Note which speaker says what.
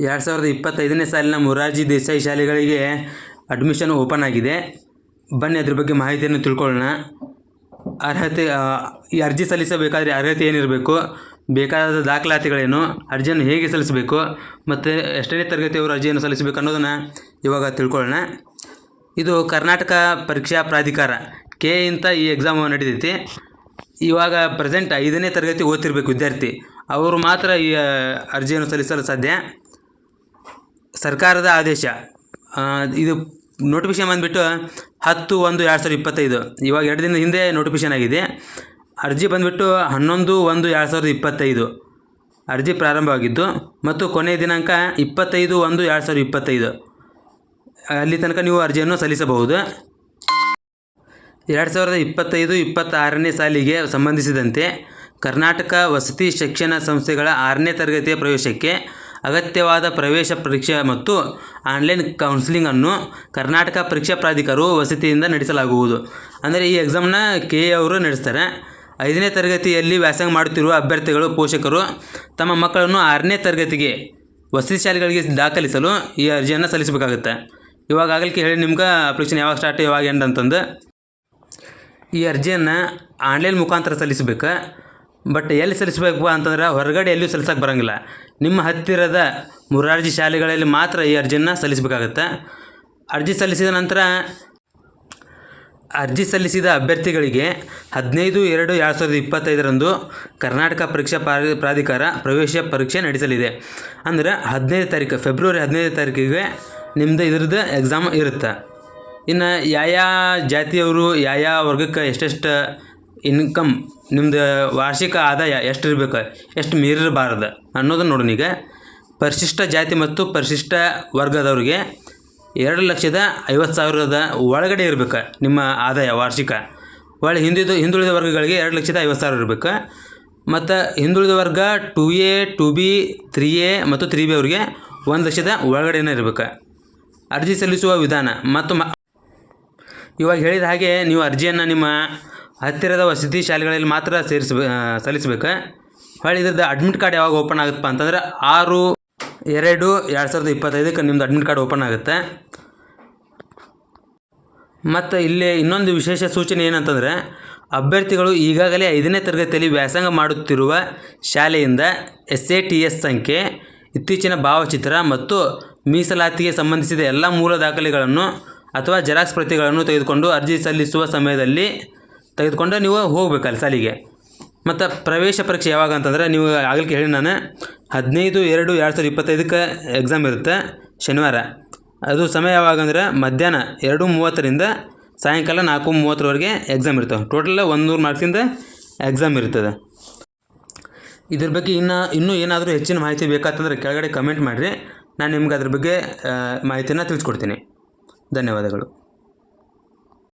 Speaker 1: ಎರಡು ಸಾವಿರದ ಇಪ್ಪತ್ತೈದನೇ ಸಾಲಿನ ಮೊರಾರ್ಜಿ ದೇಸಾಯಿ ಶಾಲೆಗಳಿಗೆ ಅಡ್ಮಿಷನ್ ಓಪನ್ ಆಗಿದೆ. ಬನ್ನಿ ಅದ್ರ ಬಗ್ಗೆ ಮಾಹಿತಿಯನ್ನು ತಿಳ್ಕೊಳ್ಳೋಣ. ಅರ್ಹತೆ ಈ ಅರ್ಜಿ ಸಲ್ಲಿಸಬೇಕಾದ್ರೆ ಅರ್ಹತೆ ಏನಿರಬೇಕು? ಬೇಕಾದ ದಾಖಲಾತಿಗಳೇನು? ಅರ್ಜಿಯನ್ನು ಹೇಗೆ ಸಲ್ಲಿಸಬೇಕು? ಮತ್ತು ಎಷ್ಟನೇ ತರಗತಿಯವರು ಅರ್ಜಿಯನ್ನು ಸಲ್ಲಿಸಬೇಕು ಅನ್ನೋದನ್ನು ಇವಾಗ ತಿಳ್ಕೊಳ್ಳೋಣ. ಇದು ಕರ್ನಾಟಕ ಪರೀಕ್ಷಾ ಪ್ರಾಧಿಕಾರ, ಕೆ ಇಂತ ಈ ಎಕ್ಸಾಮ್ ನಡೀತೈತಿ. ಇವಾಗ ಪ್ರೆಸೆಂಟ್ ಐದನೇ ತರಗತಿ ಓದ್ತಿರ್ಬೇಕು ವಿದ್ಯಾರ್ಥಿ. ಅವರು ಮಾತ್ರ ಈ ಅರ್ಜಿಯನ್ನು ಸಲ್ಲಿಸಲು ಸಾಧ್ಯ. ಸರ್ಕಾರದ ಆದೇಶ ಇದು ನೋಟಿಫಿಕೇಶನ್ ಬಂದುಬಿಟ್ಟು ಹತ್ತು ಒಂದು ಎರಡು ಸಾವಿರದ ಇಪ್ಪತ್ತೈದು. ಇವಾಗ ಎರಡು ದಿನದ ಹಿಂದೆ ನೋಟಿಫಿಕೇಶನ್ ಆಗಿದೆ. ಅರ್ಜಿ ಬಂದುಬಿಟ್ಟು ಹನ್ನೊಂದು ಒಂದು ಎರಡು ಸಾವಿರದ ಇಪ್ಪತ್ತೈದು. ಅರ್ಜಿ ಪ್ರಾರಂಭವಾಗಿದ್ದು ಮತ್ತು ಕೊನೆಯ ದಿನಾಂಕ ಇಪ್ಪತ್ತೈದು ಒಂದು ಎರಡು ಸಾವಿರದ ಇಪ್ಪತ್ತೈದು. ಅಲ್ಲಿ ತನಕ ನೀವು ಅರ್ಜಿಯನ್ನು ಸಲ್ಲಿಸಬಹುದು. ಎರಡು ಸಾವಿರದ ಇಪ್ಪತ್ತೈದು ಇಪ್ಪತ್ತಾರನೇ ಸಾಲಿಗೆ ಸಂಬಂಧಿಸಿದಂತೆ ಕರ್ನಾಟಕ ವಸತಿ ಶಿಕ್ಷಣ ಸಂಸ್ಥೆಗಳ ಆರನೇ ತರಗತಿಯ ಪ್ರವೇಶಕ್ಕೆ ಅಗತ್ಯವಾದ ಪ್ರವೇಶ ಪರೀಕ್ಷೆ ಮತ್ತು ಆನ್ಲೈನ್ ಕೌನ್ಸಿಲಿಂಗನ್ನು ಕರ್ನಾಟಕ ಪರೀಕ್ಷಾ ಪ್ರಾಧಿಕಾರವು ವಸತಿಯಿಂದ ನಡೆಸಲಾಗುವುದು. ಅಂದರೆ ಈ ಎಕ್ಸಾಮ್ನ ಕೆ ಎ ಅವರು ನಡೆಸ್ತಾರೆ. ಐದನೇ ತರಗತಿಯಲ್ಲಿ ವ್ಯಾಸಂಗ ಮಾಡುತ್ತಿರುವ ಅಭ್ಯರ್ಥಿಗಳು, ಪೋಷಕರು ತಮ್ಮ ಮಕ್ಕಳನ್ನು ಆರನೇ ತರಗತಿಗೆ ವಸತಿ ಶಾಲೆಗಳಿಗೆ ದಾಖಲಿಸಲು ಈ ಅರ್ಜಿಯನ್ನು ಸಲ್ಲಿಸಬೇಕಾಗುತ್ತೆ. ಇವಾಗ ಆಗಲಿಕ್ಕೆ ಹೇಳಿ ನಿಮ್ಗೆ ಅಪ್ಲಿಕೇಶನ್ ಯಾವಾಗ ಸ್ಟಾರ್ಟ್ ಯಾವಾಗ ಎಂಡ್ ಅಂತಂದು. ಈ ಅರ್ಜಿಯನ್ನು ಆನ್ಲೈನ್ ಮುಖಾಂತರ ಸಲ್ಲಿಸಬೇಕು? ಬಟ್ ಎಲ್ಲಿ ಸಲ್ಲಿಸಬೇಕು ಅಂತಂದ್ರೆ ಹೊರಗಡೆ ಎಲ್ಲೂ ಸಲ್ಲಿಸೋಕೆ ಬರೋಂಗಿಲ್ಲ. ನಿಮ್ಮ ಹತ್ತಿರದ ಮುರಾರ್ಜಿ ಶಾಲೆಗಳಲ್ಲಿ ಮಾತ್ರ ಈ ಅರ್ಜಿಯನ್ನು ಸಲ್ಲಿಸಬೇಕಾಗತ್ತೆ. ಅರ್ಜಿ ಸಲ್ಲಿಸಿದ ನಂತರ ಅರ್ಜಿ ಸಲ್ಲಿಸಿದ ಅಭ್ಯರ್ಥಿಗಳಿಗೆ ಹದಿನೈದು, ಎರಡು ಎರಡು ಸಾವಿರದ ಇಪ್ಪತ್ತೈದರಂದು ಕರ್ನಾಟಕ ಪರೀಕ್ಷಾ ಪ್ರಾಧಿ- ಪ್ರಾಧಿಕಾರ ಪ್ರವೇಶ ಪರೀಕ್ಷೆ ನಡೆಸಲಿದೆ. ಅಂದ್ರೆ ಹದಿನೈದು ತಾರೀಕು, ಫೆಬ್ರವರಿ ಹದಿನೈದು ತಾರೀಕಿಗೆ ನಿಮ್ಮದು ಇದ್ರದ್ದು ಎಕ್ಸಾಮ್ ಇರುತ್ತೆ. ಇನ್ನು ಯಾವ ಜಾತಿಯವರು ಯಾವ ವರ್ಗಕ್ಕೆ ಎಷ್ಟೆಷ್ಟು ಇನ್ಕಮ್ ನಿಮ್ಮದು ವಾರ್ಷಿಕ ಆದಾಯ ಎಷ್ಟು ಇರಬೇಕು ಎಷ್ಟು ಮೀರಿರಬಾರ್ದು ಅನ್ನೋದನ್ನು ನೋಡೋಣ ಈಗ. ಪರಿಶಿಷ್ಟ ಜಾತಿ ಮತ್ತು ಪರಿಶಿಷ್ಟ ವರ್ಗದವ್ರಿಗೆ ಎರಡು ಲಕ್ಷದ ಐವತ್ತು ಸಾವಿರದ ಒಳಗಡೆ ಇರಬೇಕು ನಿಮ್ಮ ಆದಾಯ ವಾರ್ಷಿಕ. ಒಳ ಹಿಂದುಳಿದ ಹಿಂದುಳಿದ ವರ್ಗಗಳಿಗೆ ಎರಡು ಲಕ್ಷದ ಐವತ್ತು ಸಾವಿರ ಇರಬೇಕು. ಮತ್ತು ಹಿಂದುಳಿದ ವರ್ಗ two A, two B, three A ಮತ್ತು ತ್ರೀ ಬಿ ಅವರಿಗೆ ಒಂದು ಲಕ್ಷದ ಒಳಗಡೆನೇ ಇರಬೇಕು. ಅರ್ಜಿ ಸಲ್ಲಿಸುವ ವಿಧಾನ ಮತ್ತು ಇವಾಗ ಹೇಳಿದ ಹಾಗೆ ನೀವು ಅರ್ಜಿಯನ್ನು ನಿಮ್ಮ ಹತ್ತಿರದ ವಸತಿ ಶಾಲೆಗಳಲ್ಲಿ ಮಾತ್ರ ಸೇರಿಸ್ಬೇ ಸಲ್ಲಿಸಬೇಕು. ಹೊಳ್ಳಿ ಇದ್ರದ್ದು ಅಡ್ಮಿಟ್ ಕಾರ್ಡ್ ಯಾವಾಗ ಓಪನ್ ಆಗುತ್ತಪ್ಪ ಅಂತಂದ್ರೆ ಆರು ಎರಡು ಎರಡು ಸಾವಿರದ ಇಪ್ಪತ್ತೈದಕ್ಕೆ ನಿಮ್ಮದು ಅಡ್ಮಿಟ್ ಕಾರ್ಡ್ ಓಪನ್ ಆಗುತ್ತೆ. ಮತ್ತು ಇಲ್ಲಿ ಇನ್ನೊಂದು ವಿಶೇಷ ಸೂಚನೆ ಏನಂತಂದರೆ ಅಭ್ಯರ್ಥಿಗಳು ಈಗಾಗಲೇ ಐದನೇ ತರಗತಿಯಲ್ಲಿ ವ್ಯಾಸಂಗ ಮಾಡುತ್ತಿರುವ ಶಾಲೆಯಿಂದ ಎಸ್ ಎ ಟಿ ಎಸ್ ಸಂಖ್ಯೆ, ಇತ್ತೀಚಿನ ಭಾವಚಿತ್ರ ಮತ್ತು ಮೀಸಲಾತಿಗೆ ಸಂಬಂಧಿಸಿದ ಎಲ್ಲ ಮೂಲ ದಾಖಲೆಗಳನ್ನು ಅಥವಾ ಜೆರಾಕ್ಸ್ ಪ್ರತಿಗಳನ್ನು ತೆಗೆದುಕೊಂಡು ಅರ್ಜಿ ಸಲ್ಲಿಸುವ ಸಮಯದಲ್ಲಿ ತೆಗೆದುಕೊಂಡು ನೀವು ಹೋಗ್ಬೇಕಲ್ಲ ಸಾಲಿಗೆ. ಮತ್ತು ಪ್ರವೇಶ ಪರೀಕ್ಷೆ ಯಾವಾಗ ಅಂತಂದರೆ ನೀವು ಆಗಲಿಕ್ಕೆ ಹೇಳಿ ನಾನು ಹದಿನೈದು ಎರಡು ಎರಡು ಸಾವಿರದ ಇಪ್ಪತ್ತೈದಕ್ಕೆ ಎಕ್ಸಾಮ್ ಇರುತ್ತೆ ಶನಿವಾರ. ಅದು ಸಮಯ ಯಾವಾಗ ಅಂದರೆ ಮಧ್ಯಾಹ್ನ ಎರಡು ಮೂವತ್ತರಿಂದ ಸಾಯಂಕಾಲ ನಾಲ್ಕು ಮೂವತ್ತರವರೆಗೆ ಎಕ್ಸಾಮ್ ಇರ್ತವೆ ಟೋಟಲ್ ಒಂದೂರು ಮಾರ್ಕ್ಸಿಂದ ಎಕ್ಸಾಮ್ ಇರ್ತದೆ. ಇದ್ರ ಬಗ್ಗೆ ಇನ್ನು ಇನ್ನೂ ಏನಾದರೂ ಹೆಚ್ಚಿನ ಮಾಹಿತಿ ಬೇಕಾತಂದ್ರೆ ಕೆಳಗಡೆ ಕಮೆಂಟ್ ಮಾಡಿರಿ. ನಾನು ನಿಮ್ಗೆ ಅದ್ರ ಬಗ್ಗೆ ಮಾಹಿತಿಯನ್ನು ತಿಳಿಸ್ಕೊಡ್ತೀನಿ. ಧನ್ಯವಾದಗಳು.